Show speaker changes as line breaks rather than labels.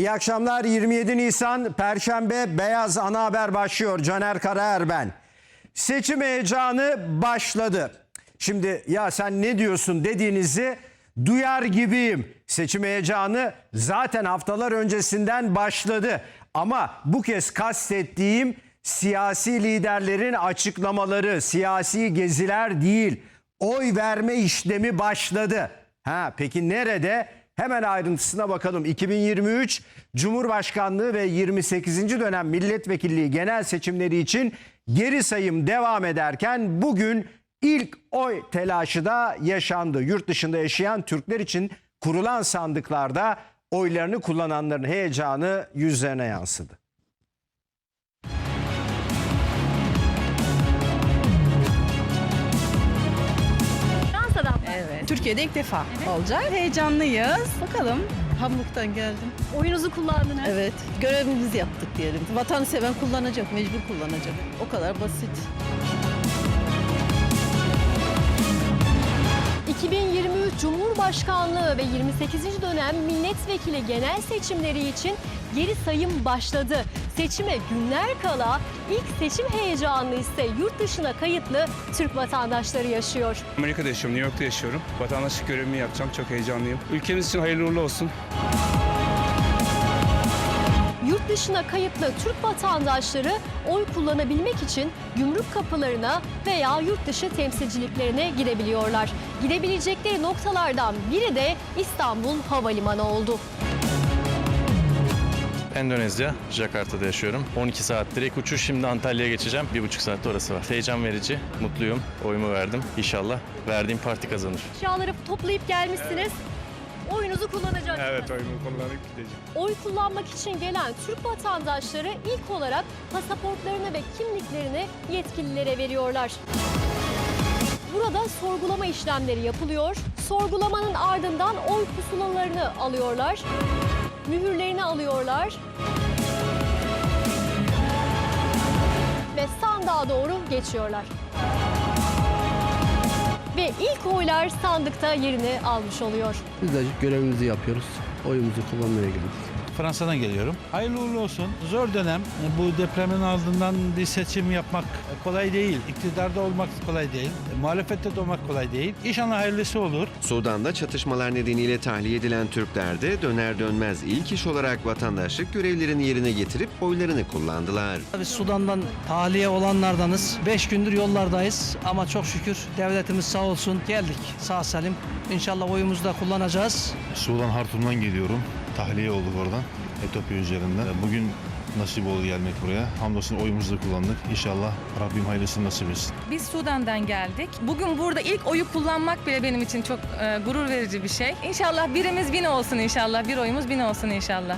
İyi akşamlar 27 Nisan Perşembe Beyaz Ana Haber başlıyor. Caner Karaer ben. Seçim heyecanı başladı. Şimdi ya sen ne diyorsun dediğinizi duyar gibiyim. Seçim heyecanı zaten haftalar öncesinden başladı. Ama bu kez kastettiğim siyasi liderlerin açıklamaları, siyasi geziler değil. Oy verme işlemi başladı. Ha peki nerede? Hemen ayrıntısına bakalım. 2023 Cumhurbaşkanlığı ve 28. dönem milletvekilliği genel seçimleri için geri sayım devam ederken bugün ilk oy telaşı da yaşandı. Yurt dışında yaşayan Türkler için kurulan sandıklarda oylarını kullananların heyecanı yüzlerine yansıdı.
Türkiye'de ilk defa olacak. Heyecanlıyız. Bakalım.
Hamburg'dan geldim.
Oyunuzu kullandınız.
Evet, görevimizi yaptık diyelim. Vatanı seven kullanacak, mecbur kullanacak. O kadar basit.
2023 Cumhurbaşkanlığı ve 28. dönem milletvekili genel seçimleri için geri sayım başladı. Seçime günler kala ilk seçim heyecanını ise yurt dışına kayıtlı Türk vatandaşları yaşıyor.
Amerika'da yaşıyorum, New York'ta yaşıyorum. Vatandaşlık görevimi yapacağım, çok heyecanlıyım. Ülkemiz için hayırlı uğurlu olsun.
Yurt dışına kayıtlı Türk vatandaşları oy kullanabilmek için gümrük kapılarına veya yurt dışı temsilciliklerine girebiliyorlar. Girebilecekleri noktalardan biri de İstanbul Havalimanı oldu.
Endonezya, Jakarta'da yaşıyorum. 12 saat direkt uçuş. Şimdi Antalya'ya geçeceğim. Bir buçuk saatte orası var. Heyecan verici, mutluyum. Oyumu verdim. İnşallah verdiğim parti kazanır.
Eşyaları toplayıp gelmişsiniz. Oyunuzu kullanacaksınız.
Evet, oyumu kullanıp gideceğim.
Oy kullanmak için gelen Türk vatandaşları ilk olarak pasaportlarını ve kimliklerini yetkililere veriyorlar. Burada sorgulama işlemleri yapılıyor. Sorgulamanın ardından oy pusulalarını alıyorlar. Mühürlerini alıyorlar. Ve sandığa doğru geçiyorlar. Ve ilk oylar sandıkta yerini almış oluyor.
Biz de görevimizi yapıyoruz. Oyumuzu kullanmaya geldik.
Fransa'dan geliyorum. Hayırlı uğurlu olsun. Zor dönem. Bu depremin ardından bir seçim yapmak kolay değil. İktidarda olmak kolay değil. Muhalefette de olmak kolay değil. İnşallah hayırlısı olur.
Sudan'da çatışmalar nedeniyle tahliye edilen Türkler de döner dönmez ilk iş olarak vatandaşlık görevlerini yerine getirip oylarını kullandılar.
Biz Sudan'dan tahliye olanlardanız. 5 gündür yollardayız ama çok şükür devletimiz sağ olsun geldik sağ salim. İnşallah oyumuzu da kullanacağız.
Sudan Hartum'dan geliyorum. Tahliye olduk oradan. Etiyopya üzerinden. Bugün nasip oldu gelmek buraya. Hamdolsun oyumuzu da kullandık. İnşallah Rabbim hayırlısını nasip etsin.
Biz Sudan'dan geldik. Bugün burada ilk oyu kullanmak bile benim için çok e, gurur verici bir şey. İnşallah birimiz bin olsun inşallah. Bir oyumuz bin olsun inşallah.